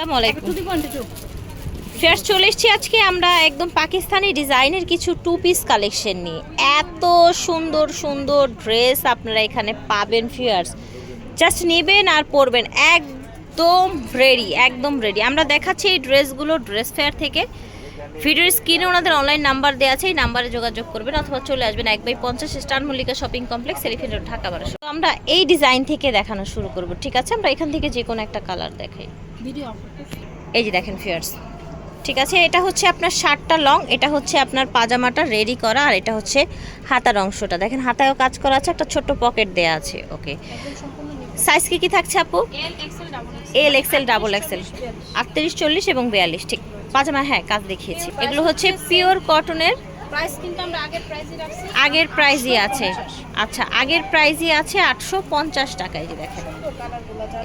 আসসালামু আলাইকুম ফের চলে এসেছি আজকে আমরা একদম পাকিস্তানি ডিজাইনের কিছু টু পিস কালেকশন নিয়ে। এত সুন্দর সুন্দর ড্রেস আপনারা এখানে পাবেন ফিয়ার্স জাস্ট নেবেন আর পরবেন। একদম রেডি একদম রেডি আমরা দেখাচ্ছি এই ড্রেসগুলো ড্রেস ফেয়ার থেকে। ভিডিওর স্ক্রিনে ওনাদের অনলাইন নাম্বার দেওয়া আছে এই নাম্বারে যোগাযোগ করবেন অথবা চলে আসবেন এক বাই পঞ্চাশ star Mallika shopping complex elephant road Dhaka বারোশো আমরা এই ডিজাইন থেকে দেখানো শুরু করব ঠিক আছে? আমরা এখান থেকে যে কোনো একটা কালার দেখাই। এই যে দেখেন ফিয়ার্স ঠিক আছে? এটা হচ্ছে আপনার শার্টটা লং এটা হচ্ছে আপনার পাজামাটা রেডি করা আর এটা হচ্ছে হাতার অংশটা। দেখেন হাতায়ও কাজ করা আছে একটা ছোট্ট পকেট দেয়া আছে ওকে সাইজ কি কি থাকছে আপু? এল এক্সেল ডাবল এক্সেল আটত্রিশ চল্লিশ এবং বিয়াল্লিশ ঠিক। পাজামা হ্যাঁ কাজ দেখিয়েছি। এগুলো হচ্ছে পিওর কটনের প্রাইস কিন্তু আমরা আগের রাখছি। আগের প্রাইজই আছে। আচ্ছা আগের প্রাইজই আছে আটশো পঞ্চাশ টাকায় যে দেখেন।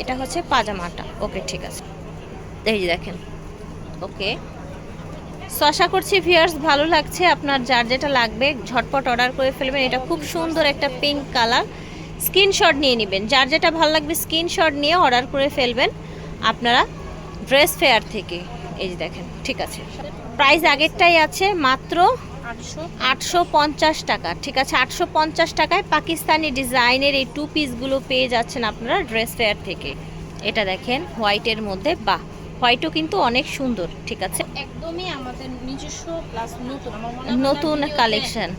এটা হচ্ছে পাজামাটা। ওকে ঠিক আছে। এই যে দেখেন। ওকে। সো আশা করছি ভিয়ার্স ভালো লাগছে। আপনার যার যেটা লাগবে ঝটপট অর্ডার করে ফেলবেন। এটা খুব সুন্দর একটা পিঙ্ক কালার স্ক্রিনশট নিয়ে নেবেন। যার যেটা ভালো লাগবে স্ক্রিনশট নিয়ে অর্ডার করে ফেলবেন। আপনারা ড্রেস ফেয়ার থেকে। এই যে দেখেন ঠিক আছে। প্রাইস আগেরটাই আছে মাত্র আটশো। পঞ্চাশ টাকা ঠিক আছে? আটশো পঞ্চাশ টাকায় পাকিস্তানি ডিজাইনের এই টু পিসগুলো পেয়ে যাচ্ছেন আপনারা ড্রেস ফেয়ার থেকে। এটা দেখেন হোয়াইটের মধ্যে বাহ! হোয়াইটও কিন্তু অনেক সুন্দর ঠিক আছে? একদমই আমাদের নিজস্ব প্লাস নতুন। আমার নতুন দেখছেন।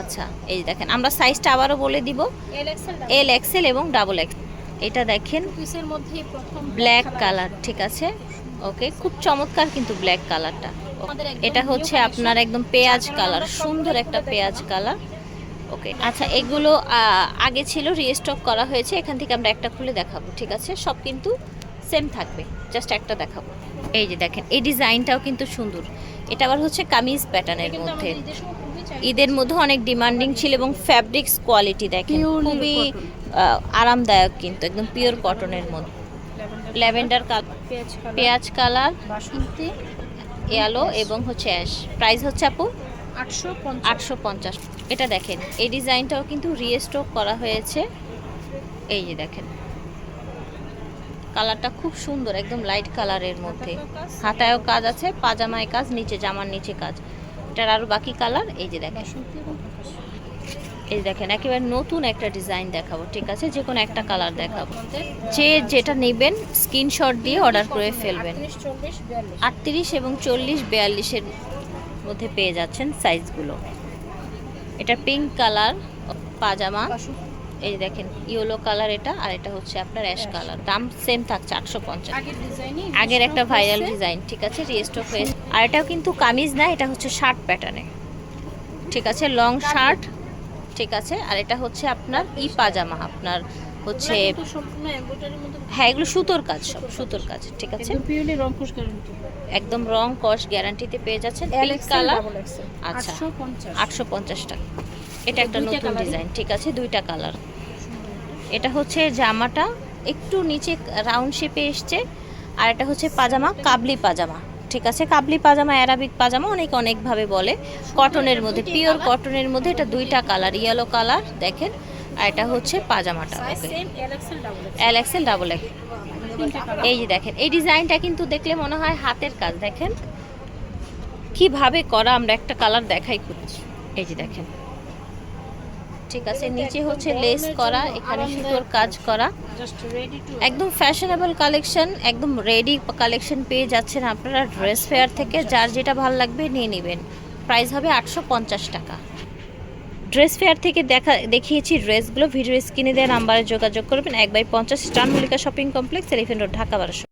আচ্ছা এই দেখেন আমরা সাইজটা আবারও বলে দিব। এল এক্সেল এল এবং ডাবল এক্স এটা দেখেন মধ্যে ব্ল্যাক কালার ঠিক আছে? ওকে? খুব চমৎকার কিন্তু ব্ল্যাক কালারটা এটা হচ্ছে আপনার একদম পেঁয়াজ কালার সুন্দর একটা পেঁয়াজ কালার ওকে আচ্ছা এগুলো আগে ছিল রিস্টক করা হয়েছে এখান থেকে আমরা একটা খুলে দেখাবো ঠিক আছে? সব কিন্তু সেম থাকবে জাস্ট একটা দেখাবো। এই যে দেখেন এই ডিজাইনটাও কিন্তু সুন্দর। এটা আবার হচ্ছে কামিজ প্যাটার্নের মধ্যে। ঈদের মধ্যে অনেক ডিমান্ডিং ছিল এবং ফ্যাব্রিক্স কোয়ালিটি দেখেন খুবই আরামদায়ক কিন্তু একদম পিওর কটনের মধ্যে। ল্যাভেন্ডার পেঁয়াজ কালার। বাসন্তী। ইয়ালো এবং হচ্ছে অ্যাশ প্রাইস হচ্ছে আপু? আটশো পঞ্চাশ। আটশো পঞ্চাশ। এটা দেখেন এই ডিজাইনটাও কিন্তু রিস্টক করা হয়েছে। এই যে দেখেন। কালারটা খুব সুন্দর একদম লাইট কালারের মধ্যে। হাতায়ও কাজ আছে পাজামায় কাজ নিচে জামার নিচে কাজ। এটার আরও বাকি কালার এই যে দেখেন। এই দেখেন একেবারে নতুন একটা ডিজাইন দেখাবো ঠিক আছে? যে কোনো একটা কালার দেখাবো। যে যেটা নেবেন স্ক্রিনশট দিয়ে অর্ডার করে ফেলবেন। আটত্রিশ, এবং চল্লিশ বিয়াল্লিশের মধ্যে পেয়ে যাচ্ছেন সাইজগুলো এটা পিঙ্ক কালার পাজামা। এই দেখেন ইয়েলো কালার এটা আর এটা হচ্ছে আপনার অ্যাশ কালার দাম সেম থাকছে আটশো পঞ্চাশ। আগের আগের একটা ভাইরাল ডিজাইন ঠিক আছে? রিস্টক হয়েছে। আর এটাও কিন্তু কামিজ না এটা হচ্ছে শার্ট প্যাটার্নে ঠিক আছে? লং শার্ট ঠিক আছে আর এটা হচ্ছে আপনার ই পাজামা আপনার হচ্ছে হ্যাঁ এগুলো সুতোর কাজ সব সুতোর কাজ ঠিক আছে? একদম রং কস গ্যারান্টিতে পেয়ে যাচ্ছেন। পিঙ্ক কালার আচ্ছা। আটশো পঞ্চাশ। টাকা। এটা একটা নতুন ডিজাইন ঠিক আছে? দুইটা কালার এটা হচ্ছে জামাটা একটু নিচে রাউন্ড শেপে এসছে আর এটা হচ্ছে পাজামা কাবলি পাজামা। ঠিক আছে কাবলি পাজামা অ্যারাবিক পাজামা অনেক অনেকভাবে বলে। কটনের মধ্যে পিওর কটনের মধ্যে এটা দুইটা কালার ইয়েলো কালার দেখেন আর এটা হচ্ছে পাজামাটা okay L XL double X এই যে দেখেন এই ডিজাইনটা কিন্তু দেখলে মনে হয় হাতের কাজ দেখেন। কীভাবে করা আমরা একটা কালার দেখাই করছি এই যে দেখেন ঠিক আছে নিচে হচ্ছে লেস করা এখানে সুতোর কাজ করা। একদম ফ্যাশনেবল কালেকশন একদম রেডি কালেকশন পেয়ে যাচ্ছেন আপনারা ড্রেস ফেয়ার থেকে যার যেটা ভালো লাগবে নিয়ে নেবেন। প্রাইস হবে আটশো পঞ্চাশ টাকা। ড্রেস ফেয়ার থেকে দেখা দেখিয়েছি ড্রেসগুলো ভিডিও স্ক্রিনে দেওয়া নাম্বারে যোগাযোগ করবেন। এক বাই পঞ্চাশ star Mallika shopping complex elephant road Dhaka বারোশো।